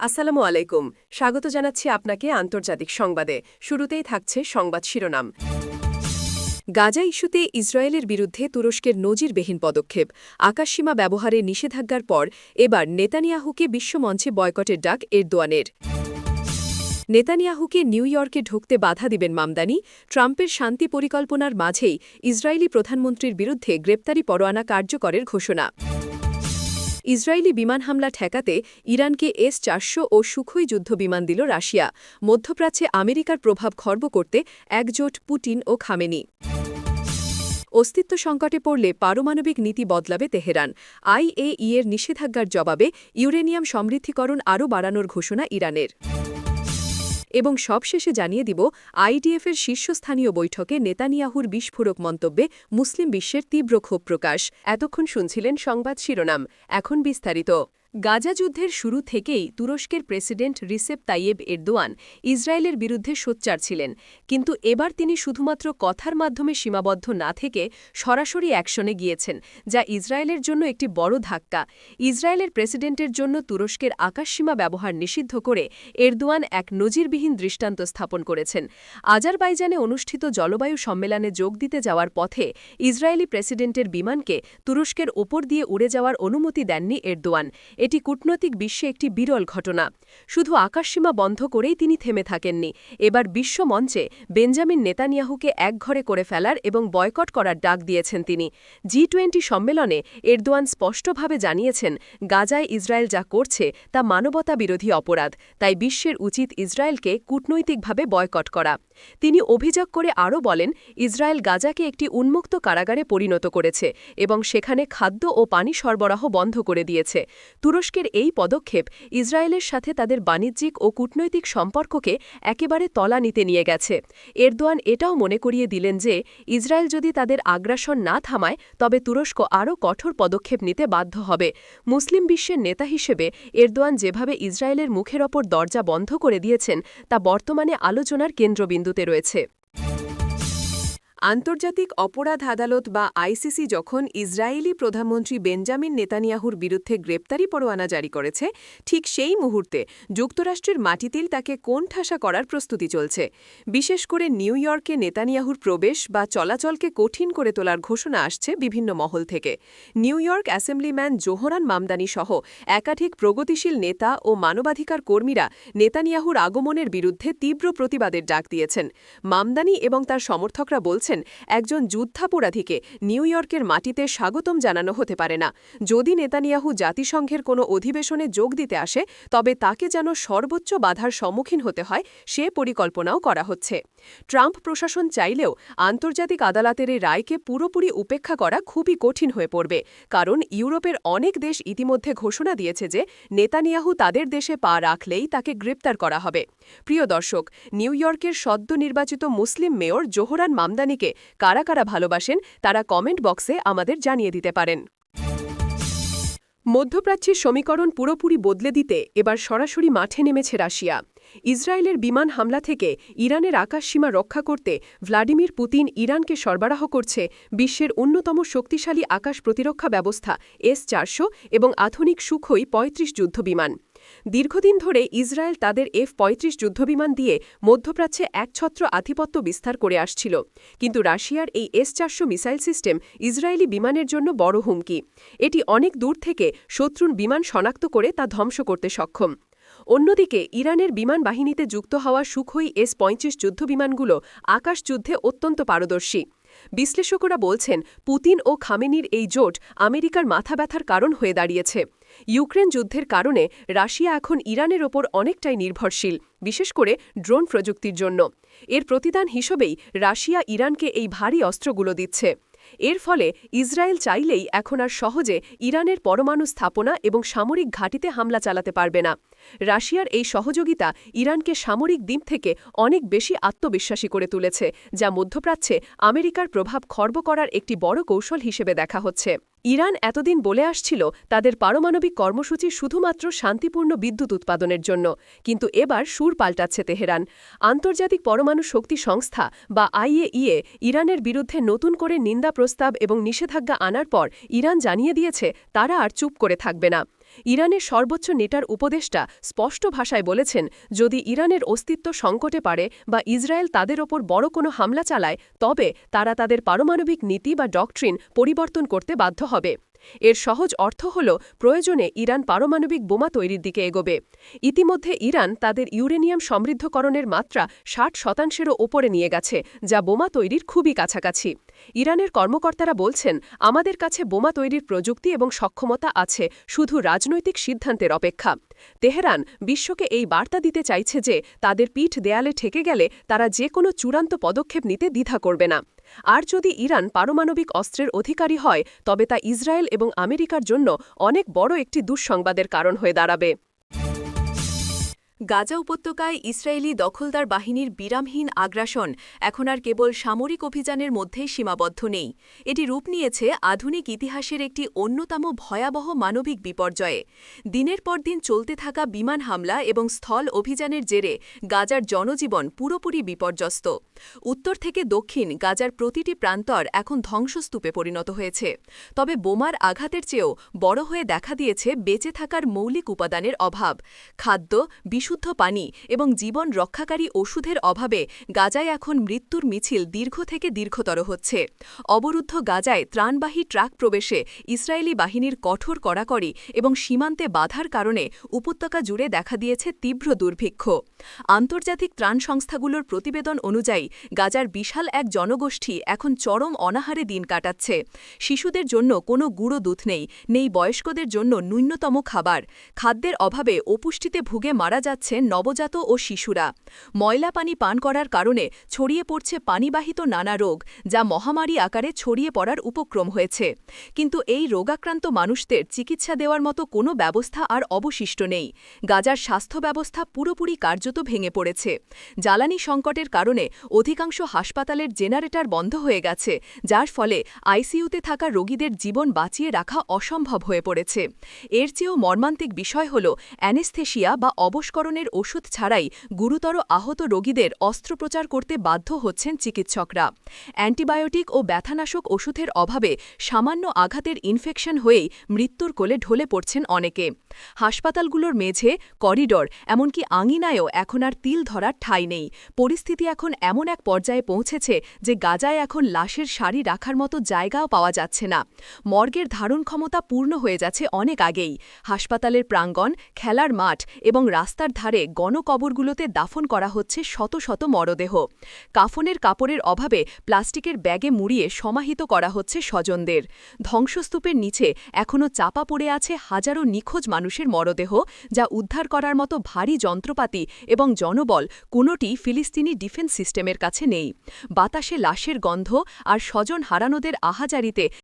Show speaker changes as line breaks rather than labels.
আসসালামু আলাইকুম। স্বাগত জানাচ্ছি আপনাকে আন্তর্জাতিক সংবাদে। শুরুতেই থাকছে সংবাদ শিরোনাম। গাজা ইস্যুতে ইসরায়েলের বিরুদ্ধে তুরস্কের নজিরবিহীন পদক্ষেপ। আকাশসীমা ব্যবহারে নিষেধাজ্ঞার পর এবার নেতানিয়াহুকে বিশ্বমঞ্চে বয়কটের ডাক এরদোয়ানের। নেতানিয়াহুকে নিউ ইয়র্কে ঢুকতে বাধা দিবেন মামদানি। ট্রাম্পের শান্তি পরিকল্পনার মাঝেই ইসরায়েলি প্রধানমন্ত্রীর বিরুদ্ধে গ্রেপ্তারি পরোয়ানা কার্যকরের ঘোষণা। ইসরায়েলি বিমান হামলা ঠেকাতে ইরানকে এস চারশো ও সুখই যুদ্ধবিমান দিল রাশিয়া। মধ্যপ্রাচ্যে আমেরিকার প্রভাব খর্ব করতে একজোট পুটিন ও খামেনি। অস্তিত্ব সংকটে পড়লে পারমাণবিক নীতি বদলাবে তেহরান। আইএইয়ের নিষেধাজ্ঞার জবাবে ইউরেনিয়াম সমৃদ্ধিকরণ আরও বাড়ানোর ঘোষণা ইরানের। এবং সবশেষে জানিয়ে দিব, আইডিএফের শীর্ষস্থানীয় বৈঠকে নেতানিয়াহুর বিস্ফোরক মন্তব্যে মুসলিম বিশ্বের তীব্র ক্ষোভ প্রকাশ। এতক্ষণ শুনছিলেন সংবাদ শিরোনাম। এখন বিস্তারিত। গাজা যুদ্ধের শুরু থেকেই তুরস্কের প্রেসিডেন্ট রিসেপ তাইয়েব এরদোয়ান ইসরায়েলের বিরুদ্ধে সোচ্চার ছিলেন, কিন্তু এবার তিনি শুধুমাত্র কথার মাধ্যমে সীমাবদ্ধ না থেকে সরাসরি অ্যাকশনে গিয়েছেন, যা ইসরায়েলের জন্য একটি বড় ধাক্কা। ইসরায়েলের প্রেসিডেন্টের জন্য তুরস্কের আকাশসীমা ব্যবহার নিষিদ্ধ করে এরদোয়ান এক নজিরবিহীন দৃষ্টান্ত স্থাপন করেছেন। আজারবাইজানে অনুষ্ঠিত জলবায়ু সম্মেলনে যোগ দিতে যাওয়ার পথে ইসরায়েলি প্রেসিডেন্টের বিমানকে তুরস্কের ওপর দিয়ে উড়ে যাওয়ার অনুমতি দেননি এরদোয়ান। এটি কূটনৈতিক বিশ্বে একটি বিরল ঘটনা। শুধু আকাশসীমা বন্ধ করেই তিনি থেমে থাকেননি। এবার বিশ্ব মঞ্চে বেঞ্জামিন নেতানিয়াহুকে একঘরে করে ফেলার এবং বয়কট করার ডাক দিয়েছেন তিনি। জি টোয়েন্টি সম্মেলনে এরদোয়ান স্পষ্টভাবে জানিয়েছেন, গাজায় ইসরায়েল যা করছে তা মানবতা বিরোধী অপরাধ, তাই বিশ্বের উচিত ইসরায়েলকে কূটনৈতিকভাবে বয়কট করা। তিনি অভিযোগ করে আরও বলেন, ইসরায়েল গাজাকে একটি উন্মুক্ত কারাগারে পরিণত করেছে এবং সেখানে খাদ্য ও পানি সরবরাহ বন্ধ করে দিয়েছে। তুরস্কের এই পদক্ষেপ ইসরায়েলের সাথে তাদের বাণিজ্যিক ও কূটনৈতিক সম্পর্ককে একেবারে তলা নিতে নিয়ে গেছে। এরদোয়ান এটাও মনে করিয়ে দিলেন যে, ইসরায়েল যদি তাদের আগ্রাসন না থামায়, তবে তুরস্ক আরও কঠোর পদক্ষেপ নিতে বাধ্য হবে। মুসলিম বিশ্বের নেতা হিসেবে এরদোয়ান যেভাবে ইসরায়েলের মুখের ওপর দরজা বন্ধ করে দিয়েছেন, তা বর্তমানে আলোচনার কেন্দ্রবিন্দুতে রয়েছে। আন্তর্জাতিক অপরাধ আদালত বা আইসিসি যখন ইসরায়েলি প্রধানমন্ত্রী বেঞ্জামিন নেতানিয়াহুর বিরুদ্ধে গ্রেপ্তারি পরোয়ানা জারি করেছে, ঠিক সেই মুহূর্তে যুক্তরাষ্ট্রের মাটিতেই তাকে কোণঠাসা করার প্রস্তুতি চলছে। বিশেষ করে নিউ ইয়র্কে নেতানিয়াহুর প্রবেশ বা চলাচলকে কঠিন করে তোলার ঘোষণা আসছে বিভিন্ন মহল থেকে। New York assemblyman Zohran Mamdani সহ একাধিক প্রগতিশীল নেতা ও মানবাধিকার কর্মীরা নেতানিয়াহুর আগমনের বিরুদ্ধে তীব্র প্রতিবাদের ডাক দিয়েছেন। মামদানি এবং তার সমর্থকরা বলছেন বলছেন, একজন যুদ্ধাপরাধীকে নিউ ইয়র্কের মাটিতে স্বাগতম জানানো হতে পারে না। যদি নেতানিয়াহু জাতিসংঘের কোনো অধিবেশনে যোগ দিতে আসে, তবে তাকে যেন সর্বোচ্চ বাধার সম্মুখীন হতে হয়, সে পরিকল্পনাও করা হচ্ছে। ট্রাম্প প্রশাসন চাইলেও আন্তর্জাতিক আদালতের এই রায়কে পুরোপুরি উপেক্ষা করা খুবই কঠিন হয়ে পড়বে, কারণ ইউরোপের অনেক দেশ ইতিমধ্যে ঘোষণা দিয়েছে যে নেতানিয়াহু তাদের দেশে পা রাখলেই তাকে গ্রেপ্তার করা হবে। প্রিয় দর্শক, নিউ ইয়র্কের সদ্য নির্বাচিত মুসলিম মেয়র জোহরান মামদানি রাজনীতিকে কারা কারা ভালোবাসেন, তারা কমেন্ট বক্সে আমাদের জানিয়ে দিতে পারেন। মধ্যপ্রাচ্যের সমীকরণ পুরোপুরি বদলে দিতে এবার সরাসরি মাঠে নেমেছে রাশিয়া। ইসরায়েলের বিমান হামলা থেকে ইরানের আকাশসীমা রক্ষা করতে ভ্লাদিমির পুতিন ইরানকে সরবরাহ করছে বিশ্বের অন্যতম শক্তিশালী আকাশ প্রতিরক্ষা ব্যবস্থা এস চারশো এবং আধুনিক সুখই পঁয়ত্রিশ যুদ্ধবিমান। দীর্ঘদিন ধরে ইসরায়েল তাদের এফ পঁয়ত্রিশ যুদ্ধবিমান দিয়ে মধ্যপ্রাচ্যে একছত্র আধিপত্য বিস্তার করে আসছিল। কিন্তু রাশিয়ার এই এস চারশো মিসাইল সিস্টেম ইসরায়েলি বিমানের জন্য বড় হুমকি। এটি অনেক দূর থেকে শত্রুর বিমান শনাক্ত করে তা ধ্বংস করতে সক্ষম। অন্যদিকে, ইরানের বিমান বাহিনীতে যুক্ত হওয়া সুখই এস পঁয়ত্রিশ যুদ্ধবিমানগুলো আকাশযুদ্ধে অত্যন্ত পারদর্শী। বিশ্লেষকরা বলছেন, পুতিন ও খামেনির এই জোট আমেরিকার মাথা ব্যথার কারণ হয়ে দাঁড়িয়েছে। ইউক্রেন যুদ্ধের কারণে রাশিয়া এখন ইরানের ওপর অনেকটাই নির্ভরশীল, বিশেষ করে ড্রোন প্রযুক্তির জন্য। এর প্রতিদান হিসেবেই রাশিয়া ইরানকে এই ভারী অস্ত্রগুলো দিচ্ছে। এর ফলে ইসরায়েল চাইলেই এখন আর সহজে ইরানের পরমাণু স্থাপনা এবং সামরিক ঘাঁটিতে হামলা চালাতে পারবে না। রাশিয়ার এই সহযোগিতা ইরানকে সামরিক দিক থেকে অনেক বেশি আত্মবিশ্বাসী করে তুলেছে, যা মধ্যপ্রাচ্যে আমেরিকার প্রভাব খর্ব করার একটি বড় কৌশল হিসেবে দেখা হচ্ছে। ইরান এতদিন বলে আসছিল তাদের পারমাণবিক কর্মসূচি শুধুমাত্র শান্তিপূর্ণ বিদ্যুৎ উৎপাদনের জন্য, কিন্তু এবার সুর পাল্টাচ্ছে তেহরান। আন্তর্জাতিক পরমাণু শক্তি সংস্থা বা আইএইএ ইরানের বিরুদ্ধে নতুন করে নিন্দা প্রস্তাব এবং নিষেধাজ্ঞা আনার পর ইরান জানিয়ে দিয়েছে তারা আর চুপ করে থাকবে না।
ইরানের সর্বোচ্চ নেটার উপদেষ্টা স্পষ্ট ভাষায় বলেছেন, যদি ইরানের অস্তিত্ব সংকটে পারে বা ইসরায়েল তাদের ওপর বড় কোনো হামলা চালায়, তবে তারা তাদের পারমাণবিক নীতি বা ডকট্রিন পরিবর্তন করতে বাধ্য হবে। এর সহজ অর্থ হল প্রয়োজনে ইরান পারমাণবিক বোমা তৈরির দিকে এগোবে। ইতিমধ্যে ইরান তাদের ইউরেনিয়াম সমৃদ্ধকরণের মাত্রা ষাট শতাংশেরও ওপরে নিয়ে গেছে, যা বোমা তৈরির খুবই কাছাকাছি। ইরানের কর্মকর্তারা বলছেন, আমাদের কাছে বোমা তৈরির প্রযুক্তি এবং সক্ষমতা আছে, শুধু রাজনৈতিক সিদ্ধান্তের অপেক্ষা। তেহরান বিশ্বকে এই বার্তা দিতে চাইছে যে, তাদের পিঠ দেয়ালে ঠেকে গেলে তারা যে কোনো চূড়ান্ত পদক্ষেপ নিতে দ্বিধা করবে না। আর যদি ইরান পারমাণবিক অস্ত্রের অধিকারী হয়, তবে তা ইসরায়েল এবং আমেরিকার জন্য অনেক বড় একটি দুঃসংবাদের কারণ হয়ে দাঁড়াবে।
গাজা উপত্যকায় ইসরায়েলি দখলদার বাহিনীর বিরামহীন আগ্রাসন এখন আর কেবল সামরিক অভিযানের মধ্যেই সীমাবদ্ধ নেই। এটি রূপ নিয়েছে আধুনিক ইতিহাসের একটি অন্যতম ভয়াবহ মানবিক বিপর্যয়ে। দিনের পর দিন চলতে থাকা বিমান হামলা এবং স্থল অভিযানের জেরে গাজার জনজীবন পুরোপুরি বিপর্যস্ত। উত্তর থেকে দক্ষিণ গাজার প্রতিটি প্রান্তর এখন ধ্বংসস্তূপে পরিণত হয়েছে। তবে বোমার আঘাতের চেয়েও বড় হয়ে দেখা দিয়েছে বেঁচে থাকার মৌলিক উপাদানের অভাব। খাদ্য বিশুদ্ধ পানি এবং জীবন রক্ষাকারী ওষুধের অভাবে গাজায় এখন মৃত্যুর মিছিল দীর্ঘ থেকে দীর্ঘতর হচ্ছে। অবরুদ্ধ গাজায় ত্রাণবাহী ট্রাক প্রবেশে ইসরায়েলি বাহিনীর কঠোর কড়াকড়ি এবং সীমান্তে বাধার কারণে উপত্যকা জুড়ে দেখা দিয়েছে তীব্র দুর্ভিক্ষ। আন্তর্জাতিক ত্রাণ সংস্থাগুলোর প্রতিবেদন অনুযায়ী, গাজার বিশাল এক জনগোষ্ঠী এখন চরম অনাহারে দিন কাটাচ্ছে। শিশুদের জন্য কোনো গুঁড়ো দুধ নেই নেই বয়স্কদের জন্য ন্যূনতম খাবার। খাদ্যের অভাবে অপুষ্টিতে ভুগে মারা যাচ্ছে নবজাত ও শিশুরা। ময়লা পানি পান করার কারণে ছড়িয়ে পড়ছে পানিবাহিত নানা রোগ, যা মহামারী আকারে ছড়িয়ে পড়ার উপক্রম হয়েছে। কিন্তু এই রোগাক্রান্ত মানুষদের চিকিৎসা দেওয়ার মতো কোনো ব্যবস্থা আর অবশিষ্ট নেই। গাজার স্বাস্থ্য ব্যবস্থা পুরোপুরি কার্যত ভেঙে পড়েছে। জ্বালানি সংকটের কারণে অধিকাংশ হাসপাতালের জেনারেটর বন্ধ হয়ে গেছে, যার ফলে আইসিইউতে থাকা রোগীদের জীবন বাঁচিয়ে রাখা অসম্ভব হয়ে পড়েছে। এর চেয়েও মর্মান্তিক বিষয় হল অ্যানেস্থেশিয়া বা অবস্করণের ওষুধ ছাড়াই গুরুতর আহত রোগীদের অস্ত্রোপচার করতে বাধ্য হচ্ছেন চিকিৎসকরা। অ্যান্টিবায়োটিক ও ব্যথানাশক ওষুধের অভাবে সামান্য আঘাতের ইনফেকশন হয়েই মৃত্যুর কোলে ঢলে পড়ছেন অনেকে। হাসপাতালগুলোর মেঝে করিডর, এমনকি আঙিনায়ও এখন আর তিল ধরার ঠাঁই নেই। পরিস্থিতি এখন এমন এক পর্যায়ে পৌঁছেছে যে গাজায় এখন লাশের সারি রাখার মতো জায়গাও পাওয়া যাচ্ছে না। মর্গের ধারণ ক্ষমতা পূর্ণ হয়ে যাচ্ছে অনেক আগেই। হাসপাতালের প্রাঙ্গণ, খেলার মাঠ এবং রাস্তার ধারে গণকবরগুলোতে দাফন করা হচ্ছে শত শত মরদেহ। কাফনের কাপড়ের অভাবে প্লাস্টিকের ব্যাগে মুড়িয়ে সমাহিত করা হচ্ছে স্বজনদের। ধ্বংসস্তূপের নিচে এখনও চাপা পড়ে আছে হাজারো নিখোঁজ মানুষের মরদেহ, যা উদ্ধার করার মতো ভারী যন্ত্রপাতি এবং জনবল কোনোটি ফিলিস্তিনি ডিফেন্স সিস্টেমের কাছে নেই। বাতাসে লাশের গন্ধ আর স্বজন হারানোদের আহাজারিতে